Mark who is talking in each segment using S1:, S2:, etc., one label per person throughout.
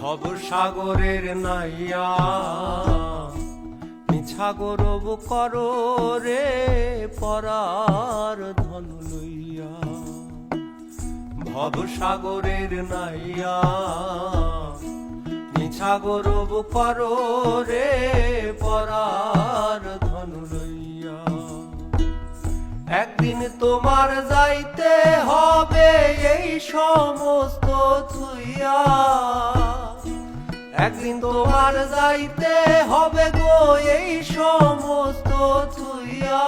S1: ভব সাগরের নাইয়া। মিছা গরব করো রে পরার ধন লইয়া। ভব সাগরের নাইয়া। মিছা গরব করো রে পরার ধন লইয়া। একদিন তোমার যাইতে হবে এই সমস্ত থুইয়া একদিন তোমার যাইতে হবে গো এই সমস্ত থুইয়া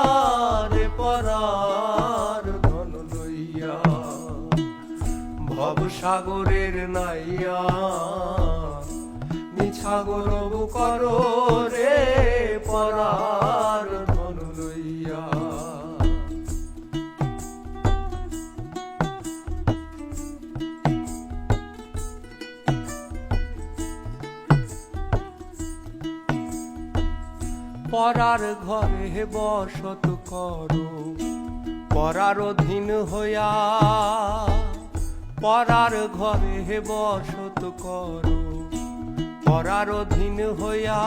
S1: রে পরার ধন লইয়া। ভব সাগরের নাইয়া মিছাগর করো রে পরার পরার ঘরে বসত করো। পরার অধীন হইয়া পরার ঘরে বসত করো। পরার অধীন হইয়া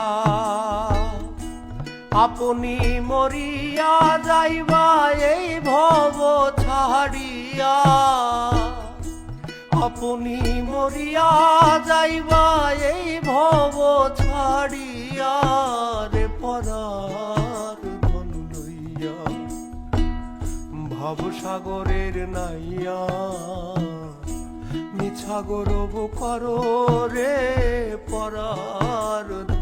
S1: আপনি মরিয়া যাইবা, এই ভব ছাড়িয়া। আপনি মরিয়া যাইবা, এই ভব ছাড়িয়া। রে পরার ধন লইয়া ভবসাগরের নাইয়া মিছাগর করো রে পরার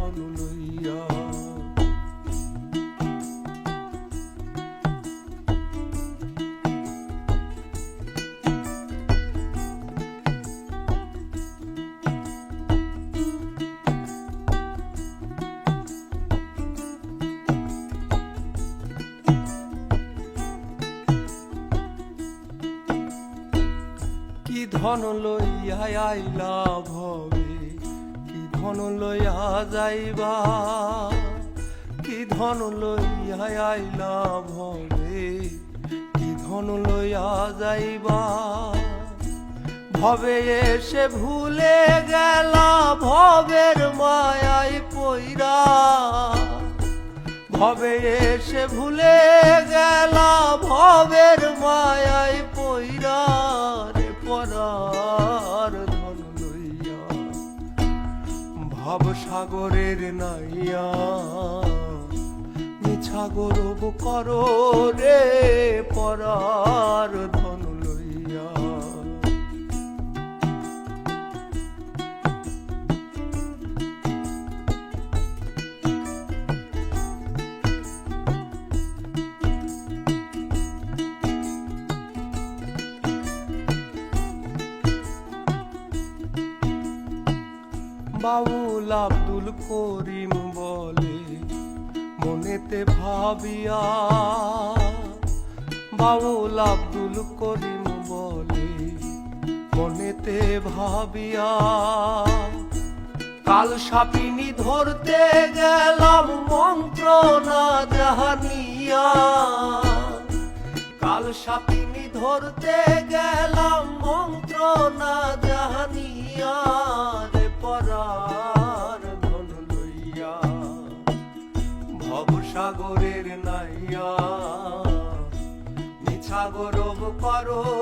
S1: কি ধন লইয়া আইলা ভবে? কি ধন লইয়া যাইবা? কি ধন লইয়া আইলা ভবে? কি ধন লইয়া যাইবা? ভবে এসে ভুলে গেলা ভবের মায়াই পইরা। ভবে এসে ভুলে গেলা ভবের মায়াই পইরা। পরার ধন লইয়া ভবসাগরের নাইয়া নিছাগরব কর রে পরার বাউল আব্দুল করিম বলে, মনেতে ভাবিয়া বাউল আব্দুল করিম বলে, মনেতে ভাবিয়া কাল সাপিনী ধরতে গেলাম মন্ত্র না জাহানিয়া কাল সাপিনী ধরতে গেলাম মন্ত্র না জাহানিয়া সাগরের নাইয়া। নিছাগরব করো